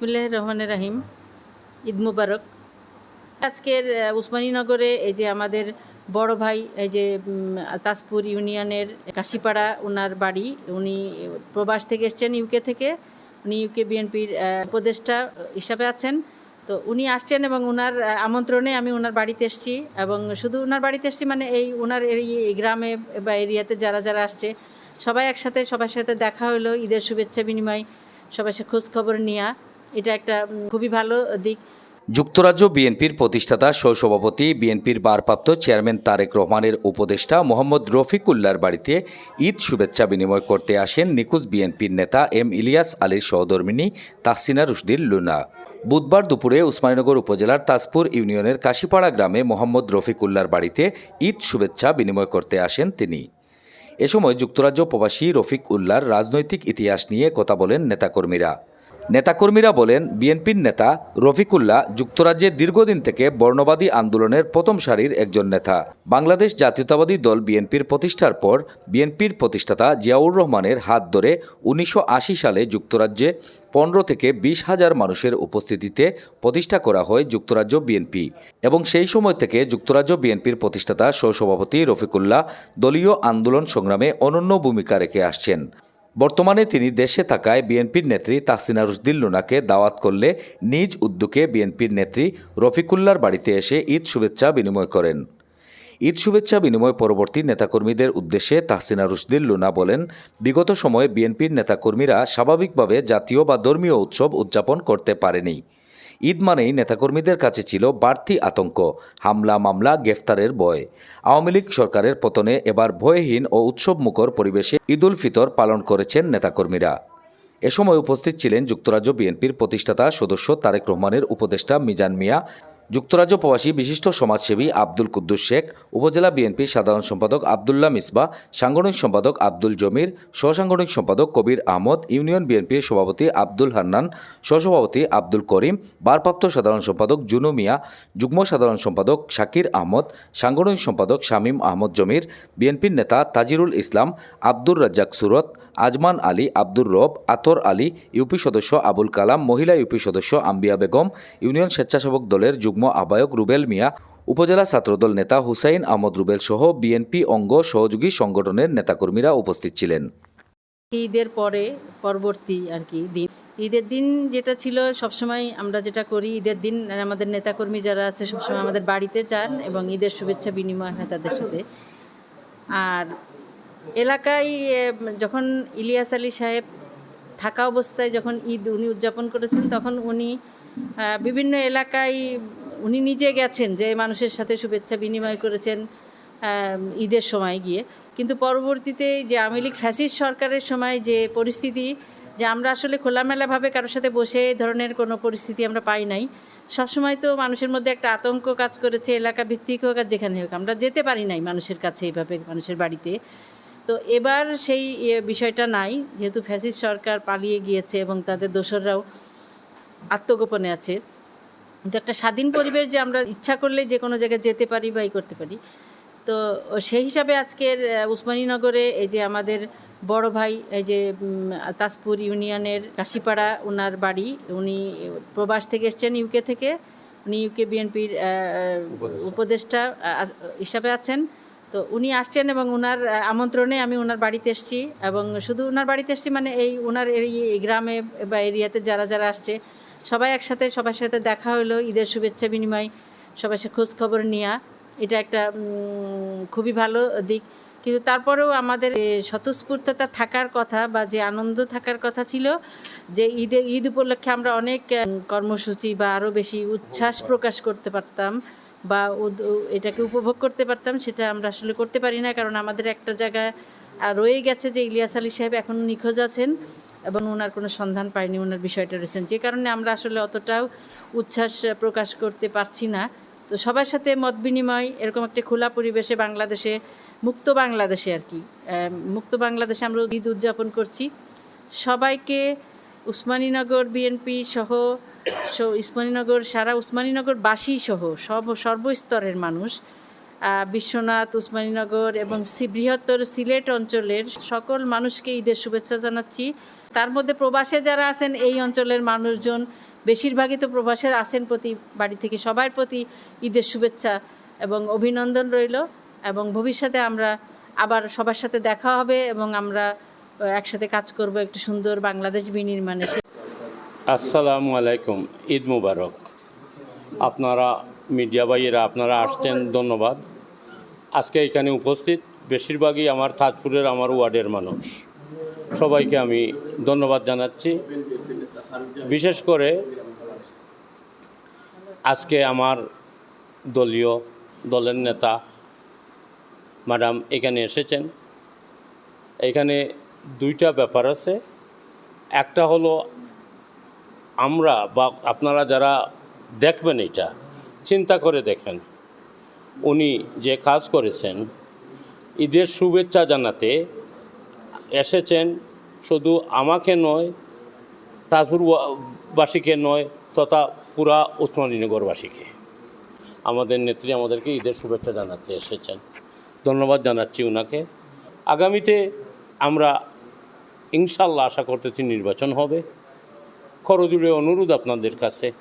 বিসমিল্লাহ রহমানের রাহিম। ঈদ মুবারক। আজকের উসমানীনগরে এই যে আমাদের বড় ভাই, এই যে তাজপুর ইউনিয়নের কাশিপাড়া ওনার বাড়ি, উনি প্রবাস থেকে এসছেন ইউকে থেকে। উনি ইউকে বিএনপির উপদেষ্টা হিসাবে আছেন। তো উনি আসছেন এবং ওনার আমন্ত্রণে আমি ওনার বাড়িতে এসেছি এবং শুধু ওনার বাড়িতে এসেছি মানে এই ওনার এই গ্রামে বা এরিয়াতে যারা যারা আসছে, সবাই একসাথে, সবার সাথে দেখা হলো। ঈদের শুভেচ্ছা বিনিময় সবার সাথে খোঁজ খবর নেওয়া এটা একটা খুবই ভালো দিক। যুক্তরাজ্য বিএনপির প্রতিষ্ঠাতা, সহসভাপতি, বিএনপির ভারপ্রাপ্ত চেয়ারম্যান তারেক রহমানের উপদেষ্টা মোহাম্মদ রফিকুল্লার বাড়িতে ঈদ শুভেচ্ছা বিনিময় করতে আসেন নিখোঁজ বিএনপির নেতা এম ইলিয়াস আলীর সহধর্মিনী তাহসিনা রুশদির লুনা। বুধবার দুপুরে উসমানীনগর উপজেলার তাজপুর ইউনিয়নের কাশিপাড়া গ্রামে মোহাম্মদ রফিকুল্লার বাড়িতে ঈদ শুভেচ্ছা বিনিময় করতে আসেন তিনি। এ সময় যুক্তরাজ্য প্রবাসী রফিক উল্লার রাজনৈতিক ইতিহাস নিয়ে কথা বলেন নেতাকর্মীরা। নেতাকর্মীরা বলেন, বিএনপির নেতা রফিকুল্লাহ যুক্তরাজ্যে দীর্ঘদিন থেকে বর্ণবাদী আন্দোলনের প্রথম সারির একজন নেতা। বাংলাদেশ জাতীয়তাবাদী দল বিএনপির প্রতিষ্ঠার পর বিএনপির প্রতিষ্ঠাতা জিয়াউর রহমানের হাত ধরে উনিশশো আশি সালে যুক্তরাজ্যে পনেরো থেকে বিশ হাজার মানুষের উপস্থিতিতে প্রতিষ্ঠা করা হয় যুক্তরাজ্য বিএনপি এবং সেই সময় থেকে যুক্তরাজ্য বিএনপির প্রতিষ্ঠাতা সহসভাপতি রফিকুল্লাহ দলীয় আন্দোলন সংগ্রামে অনন্য ভূমিকা রেখে আসছেন। বর্তমানে তিনি দেশে থাকায় বিএনপির নেত্রী তাহসিনা রুশদিল লুনাকে দাওয়াত করলে নিজ উদ্যোগে বিএনপির নেত্রী রফিকুল্লার বাড়িতে এসে ঈদ শুভেচ্ছা বিনিময় করেন। ঈদ শুভেচ্ছা বিনিময় পরবর্তী নেতাকর্মীদের উদ্দেশ্যে তাহসিনা রুশদিল লুনা বলেন, বিগত সময়ে বিএনপির নেতাকর্মীরা স্বাভাবিকভাবে জাতীয় বা ধর্মীয় উৎসব উদযাপন করতে পারেনি। ঈদ মানেই নেতাকর্মীদের কাছে ছিল বাড়তি আতঙ্ক, হামলা মামলা, গ্রেফতারের ভয়। আওয়ামী লীগ সরকারের পতনে এবার ভয়হীন ও উৎসবমুখর পরিবেশে ঈদুল ফিতর পালন করেছেন নেতাকর্মীরা। এ সময় উপস্থিত ছিলেন যুক্তরাজ্য বিএনপির প্রতিষ্ঠাতা সদস্য তারেক রহমানের উপদেষ্টা মিজান মিয়া যুক্তরাজ্য প্রবাসী বিশিষ্ট সমাজসেবী আব্দুল কুদ্দুস শেখ, উপজেলা বিএনপির সাধারণ সম্পাদক আবদুল্লাহ মিসবা, সাংগঠনিক সম্পাদক আব্দুল জমির, সহসাংগঠনিক সম্পাদক কবির আহমদ, ইউনিয়ন বিএনপির সভাপতি আব্দুল হান্নান, সহসভাপতি আব্দুল করিম, ভারপ্রাপ্ত সাধারণ সম্পাদক জুনু মিয়া, যুগ্ম সাধারণ সম্পাদক শাকির আহমদ, সাংগঠনিক সম্পাদক শামীম আহমদ জমির, বিএনপির নেতা তাজিরুল ইসলাম, আব্দুর রাজ্জাক সুরত আজমান আলী, আব্দুর রব, আতর আলী, ইউপি সদস্য আবুল কালাম, মহিলা ইউপি সদস্য আম্বিয়া বেগম, ইউনিয়ন স্বেচ্ছাসেবক দলের যুগ্ম আহ্বায়ক রুবেল মিয়া, উপজেলা ছাত্রদল নেতা হুসাইন আহমদ রুবেল সহ বিএনপি অঙ্গ সহযোগী সংগঠনের নেতাকর্মীরা উপস্থিত ছিলেন। ঈদের পরে পরবর্তী আর কি দিন। ঈদের দিন যেটা ছিল, সবসময় আমরা যেটা করি, ঈদের দিন আমাদের নেতাকর্মী যারা আছে, সবসময় আমাদের বাড়িতে যান এবং ঈদের শুভেচ্ছা বিনিময় হয় তাদের সাথে। আর এলাকায় যখন ইলিয়াস আলী সাহেব থাকা অবস্থায় যখন ঈদ উনি উদযাপন করেছেন, তখন উনি বিভিন্ন এলাকায় উনি নিজে গেছেন যে মানুষের সাথে শুভেচ্ছা বিনিময় করেছেন ঈদের সময় গিয়ে। কিন্তু পরবর্তীতে যে আওয়ামী লীগ ফ্যাসিস্ট সরকারের সময় যে পরিস্থিতি, যে আমরা আসলে খোলামেলাভাবে কারোর সাথে বসে এই ধরনের কোনো পরিস্থিতি আমরা পাই নাই, সবসময় তো মানুষের মধ্যে একটা আতঙ্ক কাজ করেছে এলাকা ভিত্তিক হোক আর যেখানে হোক, আমরা যেতে পারি নাই মানুষের কাছে এইভাবে, মানুষের বাড়িতে। তো এবার সেই ইয়ে বিষয়টা নাই যেহেতু ফ্যাসিস্ট সরকার পালিয়ে গিয়েছে এবং তাদের দোসররাও আত্মগোপনে আছে। কিন্তু একটা স্বাধীন পরিবেশ যে আমরা ইচ্ছা করলে যে কোনো জায়গায় যেতে পারি বা ই করতে পারি। তো সেই হিসাবে আজকের উসমানীনগরে এই যে আমাদের বড় ভাই এই যে তাজপুর ইউনিয়নের কাশিপাড়া ওনার বাড়ি উনি প্রবাস থেকে এসছেন ইউকে থেকে। উনি ইউকে বিএনপির উপদেষ্টা। হিসাবে আছেন। তো উনি আসছেন এবং ওনার আমন্ত্রণে আমি ওনার বাড়িতে এসেছি এবং শুধু ওনার বাড়িতে এসেছি মানে এই ওনার এই গ্রামে বা এরিয়াতে যারা যারা আসছে, সবাই একসাথে, সবার সাথে দেখা হলো, ঈদের শুভেচ্ছা বিনিময়, সবার সাথে খোঁজ খবর নেওয়া। এটা একটা খুবই ভালো দিক। কিন্তু তারপরেও আমাদের স্বতঃস্ফূর্ততা থাকার কথা বা যে আনন্দ থাকার কথা ছিল যে ঈদে, ঈদ উপলক্ষে আমরা অনেক কর্মসূচি বা আরও বেশি উচ্ছ্বাস প্রকাশ করতে পারতাম। বা এটাকে উপভোগ করতে পারতাম, সেটা আমরা আসলে করতে পারি না। কারণ আমাদের একটা জায়গায় আর রয়ে গেছে যে ইলিয়াস আলী সাহেব এখন নিখোঁজ আছেন এবং ওনার কোনো সন্ধান পায়নি ওনার বিষয়টা রয়েছেন যে কারণে আমরা আসলে অতটাও উচ্ছ্বাস প্রকাশ করতে পারছি না। তো সবার সাথে মত বিনিময়, এরকম একটা খোলা পরিবেশে বাংলাদেশে, মুক্ত বাংলাদেশে আর কি মুক্ত বাংলাদেশে আমরা ঈদ উদযাপন করছি। সবাইকে উসমানীনগর বিএনপি সহ উসমানীনগর, সারা উসমানীনগরবাসী সহ সব, সর্বস্তরের মানুষ বিশ্বনাথ, উসমানীনগর এবং বৃহত্তর সিলেট অঞ্চলের সকল মানুষকে ঈদের শুভেচ্ছা জানাচ্ছি। তার মধ্যে প্রবাসে যারা আছেন, এই অঞ্চলের মানুষজন বেশিরভাগই তো প্রবাসে আছেন প্রতি বাড়ি থেকে, সবার প্রতি ঈদের শুভেচ্ছা এবং অভিনন্দন রইল এবং ভবিষ্যতে আমরা আবার সবার সাথে দেখা হবে এবং আমরা একসাথে কাজ করব একটি সুন্দর বাংলাদেশ বিনির্মাণে। আসসালামু আলাইকুম, ঈদ মুবারক। আপনারা, মিডিয়া ভাইয়েরা, আপনারা আসছেন, ধন্যবাদ। আজকে এখানে উপস্থিত বেশিরভাগই আমার তাজপুরের আমার ওয়ার্ডের মানুষ। সবাইকে আমি ধন্যবাদ জানাচ্ছি। বিশেষ করে আজকে আমার দলীয় দলের নেতা ম্যাডাম এখানে এসেছেন। এখানে দুইটা ব্যাপার আছে। একটা হলো আমরা বা আপনারা যারা দেখবেন এটা, চিন্তা করে দেখেন। উনি যে কাজ করেছেন, ঈদের শুভেচ্ছা জানাতে এসেছেন শুধু আমাকে নয় তাজপুরবাসীকে নয়, তথা পুরা উসমানীনগরবাসীকে আমাদের নেত্রী আমাদেরকে ঈদের শুভেচ্ছা জানাতে এসেছেন। ধন্যবাদ জানাচ্ছি ওনাকে আগামীতে আমরা ইনশাল্লাহ আশা করতেছি নির্বাচন হবে। করজুড়ে অনুরোধ আপনাদের কাছে।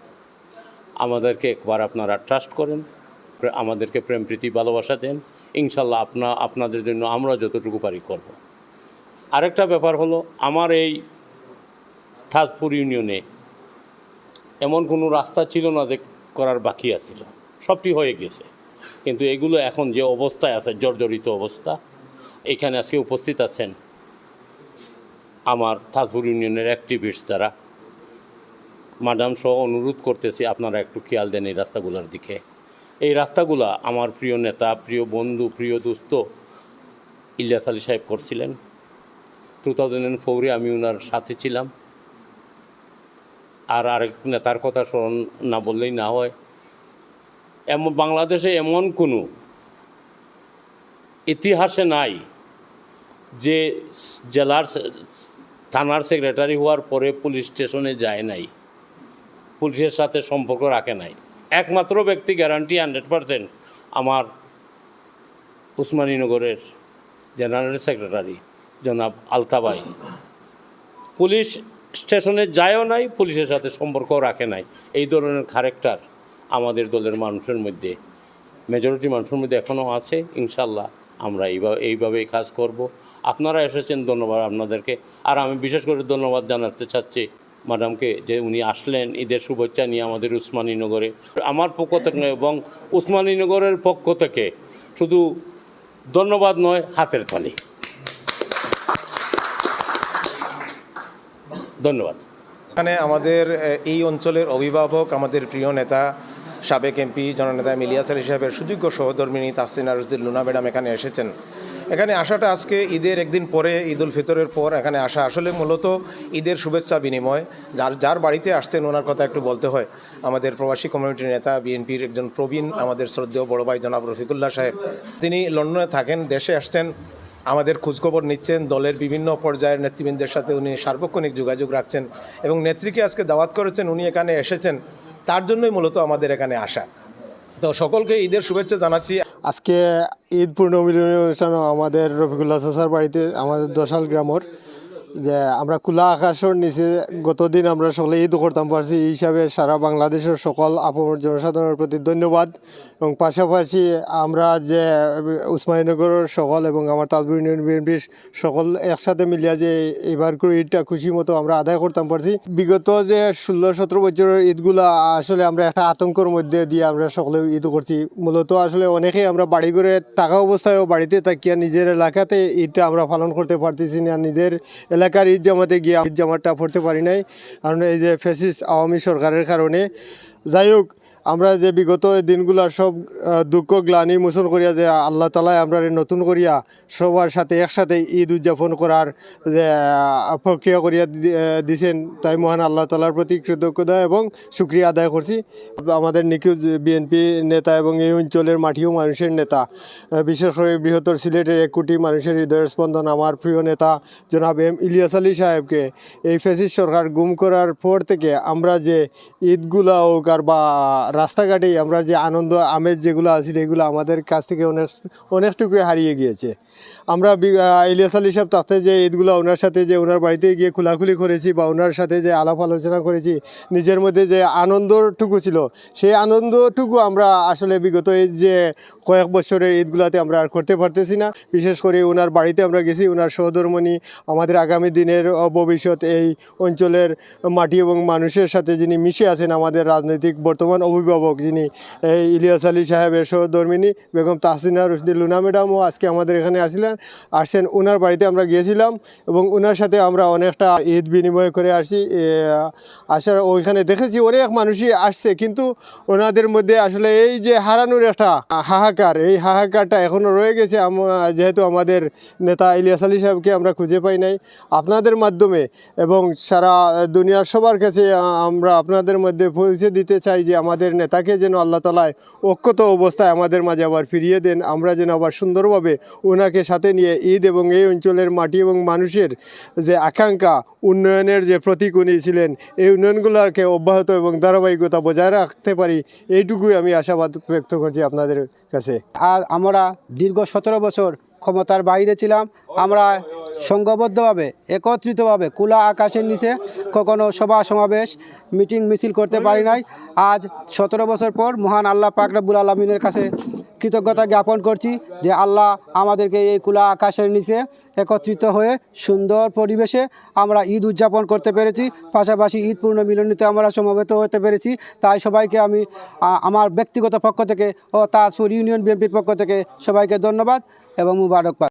আমাদেরকে একবার আপনারা ট্রাস্ট করেন আমাদেরকে প্রেম, প্রীতি, ভালোবাসা দেন। ইনশাল্লাহ আপনা, আপনাদের জন্য আমরা যতটুকু পারি করব। আরেকটা ব্যাপার হলো, আমার এই থাজপুর ইউনিয়নে এমন কোনো রাস্তা ছিল না যে করার বাকি আছিল। সবটি হয়ে গেছে। কিন্তু এগুলো এখন যে অবস্থায় আছে, জর্জরিত অবস্থা, এখানে আজকে উপস্থিত আছেন আমার থাজপুর ইউনিয়নের অ্যাক্টিভিস্ট যারা। ম্যাডাম সহ অনুরোধ করতেছি আপনারা একটু খেয়াল দেন এই রাস্তাগুলোর দিকে। এই রাস্তাগুলা আমার প্রিয় নেতা, প্রিয় বন্ধু, প্রিয় দোস্ত ইলিয়াস আলী সাহেব করছিলেন। টু থাউজেন্ড ফোরে আমি ওনার সাথে ছিলাম। আর আরেক নেতার কথা স্মরণ না বললেই না হয়। এমন বাংলাদেশে এমন কোনো ইতিহাসে নাই যে জেলার থানার সেক্রেটারি হওয়ার পরে পুলিশ স্টেশনে যায় নাই। পুলিশের সাথে সম্পর্ক রাখে নাই। একমাত্র ব্যক্তি গ্যারান্টি হান্ড্রেড পারসেন্ট আমার উসমানীনগরের জেনারেল সেক্রেটারি জনাব আলতাবাই। পুলিশ স্টেশনে যায়ও নাই, পুলিশের সাথে সম্পর্কও রাখে নাই। এই ধরনের ক্যারেক্টার আমাদের দলের মানুষের মধ্যে মেজরিটি মানুষের মধ্যে এখনও আছে, ইনশাল্লাহ আমরা এইভাবে, এইভাবেই কাজ করব। আপনারা এসেছেন, ধন্যবাদ আপনাদেরকে। আর আমি বিশেষ করে ধন্যবাদ জানাতে চাচ্ছি ম্যাডামকে যে উনি আসলেন ঈদের শুভেচ্ছা নিয়ে আমাদের উসমানীনগরে আমার পক্ষ থেকে এবং উসমানীনগরের পক্ষ থেকে শুধু ধন্যবাদ নয়, হাতের তালি। ধন্যবাদ। এখানে আমাদের এই অঞ্চলের অভিভাবক আমাদের প্রিয় নেতা, সাবেক এমপি জননেতা মিলিয়াস আলী সাহেবের সুযোগ্য সহধর্মিনী তাহসিন আরুদ্দিন লুনা ম্যাডাম এখানে এসেছেন। এখানে আসাটা আজকে ঈদের একদিন পরে, ঈদ উল ফিতরের পর এখানে আসা আসলে মূলত ঈদের শুভেচ্ছা বিনিময়। যার যার বাড়িতে আসতেন ওনার কথা একটু বলতে হয়। আমাদের প্রবাসী কমিউনিটির নেতা, বিএনপির একজন প্রবীণ, আমাদের শ্রদ্ধেয় বড় ভাই জনাব রফিকুল্লাহ সাহেব। তিনি লন্ডনে থাকেন, দেশে আসছেন, আমাদের খোঁজখবর নিচ্ছেন, দলের বিভিন্ন পর্যায়ের নেতৃবৃন্দের সাথে উনি সার্বক্ষণিক যোগাযোগ রাখছেন এবং নেত্রীকে আজকে দাওয়াত করেছেন, উনি এখানে এসেছেন। তার জন্যই মূলত আমাদের এখানে আসা। তো সকলকে ঈদের শুভেচ্ছা জানাচ্ছি। আজকে ঈদ পূর্ণমিলনী অনুষ্ঠান আমাদের রফিকুল্লাহ সাসার বাড়িতে, আমাদের দশাল গ্রামর, যে আমরা খোলা আকাশের নিচে গতদিন আমরা সকলে ঈদ করতাম। পারছি এই হিসাবে সারা বাংলাদেশের সকল আপন জনসাধারণের প্রতি ধন্যবাদ। এবং পাশাপাশি আমরা যে উসমানীনগরের সকল এবং আমার তাজপুর ইউনিয়ন বিএনপির সকল একসাথে মিলিয়া যে এবার করে ঈদটা খুশি মতো আমরা আদায় করতাম পারছি। বিগত যে ষোলো, সতেরো বছরের ঈদগুলো, আসলে আমরা একটা আতঙ্কর মধ্যে দিয়ে আমরা সকলে ঈদ করছি। মূলত আসলে অনেকেই আমরা বাড়ি করে থাকা অবস্থায়ও বাড়িতে থাকিয়া নিজের এলাকাতে ঈদটা আমরা পালন করতে পারতেছি না। নিজের এলাকার ঈদ জামাতে গিয়ে ঈদ জামাতটা পড়তে পারি নাই। কারণ এই যে ফেসিস আওয়ামী সরকারের কারণে। যাই হোক আমরা যে বিগত দিনগুলা সব দুঃখ, গ্লানি, মোচন করিয়া যে আল্লাহ তালাই আমরা নতুন করিয়া সবার সাথে একসাথে ঈদ উদযাপন করার যে প্রক্রিয়া করিয়া দিছেন, তাই মহান আল্লাহ তালার প্রতি কৃতজ্ঞতা এবং সুক্রিয়া আদায় করছি। আমাদের নিখোঁজ বিএনপি নেতা এবং এই অঞ্চলের মাটিও মানুষের নেতা বিশেষ করে বৃহত্তর সিলেটের এক কোটি মানুষের হৃদয়ের স্পন্দন আমার প্রিয় নেতা জনাব এম ইলিয়াস আলী সাহেবকে। এই ফেসিস সরকার গুম করার পর থেকে আমরা যে ঈদগুলা হোক আর বা রাস্তাঘাটেই আমরা যে আনন্দ, আমেজ যেগুলো আছে এগুলো আমাদের কাছ থেকে অনেক অনেকটুকুই হারিয়ে গিয়েছে। আমরা ইলিয়াস আলী সাহেব তাতে যে ঈদগুলো ওনার সাথে যে ওনার বাড়িতে গিয়ে খোলাখুলি করেছি বা ওনার সাথে যে আলাপ আলোচনা করেছি, নিজের মধ্যে যে আনন্দটুকু ছিল, সেই আনন্দটুকু আমরা আসলে বিগত এই যে কয়েক বছরের ঈদগুলাতে আমরা আর করতে পারতেছি না। বিশেষ করে ওনার বাড়িতে আমরা গেছি ওনার সহধর্মণি আমাদের আগামী দিনের ভবিষ্যৎ এই অঞ্চলের মাটি এবং মানুষের সাথে যিনি মিশে আছেন আমাদের রাজনৈতিক বর্তমান অভিভাবক যিনি এই ইলিয়াস আলী সাহেবের সহধর্মিনী বেগম তাহসিনা রশদি লুনা ম্যাডামও আজকে আমাদের এখানে আসছিলেন আসছেন ওনার বাড়িতে আমরা গিয়েছিলাম এবং ওনার সাথে আমরা অনেকটা ঈদ বিনিময় করে আসি। আসার ওইখানে দেখেছি অনেক মানুষই আসছে, কিন্তু ওনাদের মধ্যে আসলে এই যে হারানোর একটা হাহাকার এই হাহাকারটা এখনও রয়ে গেছে। আমরা যেহেতু আমাদের নেতা ইলিয়াস আলী সাহেবকে আমরা খুঁজে পাই নাই। আপনাদের মাধ্যমে এবং সারা দুনিয়ার সবার কাছে আমরা আপনাদের মধ্যে পৌঁছে দিতে চাই যে আমাদের নেতাকে যেন আল্লাহ তালায় অক্ষত অবস্থায় আমাদের মাঝে আবার ফিরিয়ে দেন। আমরা যেন আবার সুন্দরভাবে ওনাকে সাথে নিয়ে ঈদ এবং এই অঞ্চলের মাটি এবং মানুষের যে আকাঙ্ক্ষা, উন্নয়নের যে প্রতীক উনি ছিলেন, এই উন্নয়নগুলোকে অব্যাহত এবং ধারাবাহিকতা বজায় রাখতে পারি। এইটুকুই আমি আশাবাদ ব্যক্ত করছি আপনাদের কাছে। আর আমরা দীর্ঘ সতেরো বছর ক্ষমতার বাইরে ছিলাম। আমরা সংঘবদ্ধভাবে, একত্রিতভাবে কুলা আকাশের নিচে কখনো সভা সমাবেশ, মিটিং মিছিল করতে পারি নাই। আজ সতেরো বছর পর মহান আল্লাহ পাক আলমিনের কাছে কৃতজ্ঞতা জ্ঞাপন করছি যে আল্লাহ আমাদেরকে এই খোলা আকাশের নিচে একত্রিত হয়ে সুন্দর পরিবেশে আমরা ঈদ উদযাপন করতে পেরেছি। পাশাপাশি ঈদ পূর্ণ মিলনীতে আমরা সমবেত হতে পেরেছি। তাই সবাইকে আমি আমার ব্যক্তিগত পক্ষ থেকে ও তাজপুর ইউনিয়ন বিএনপির পক্ষ থেকে সবাইকে ধন্যবাদ এবং মুবারকবাদ।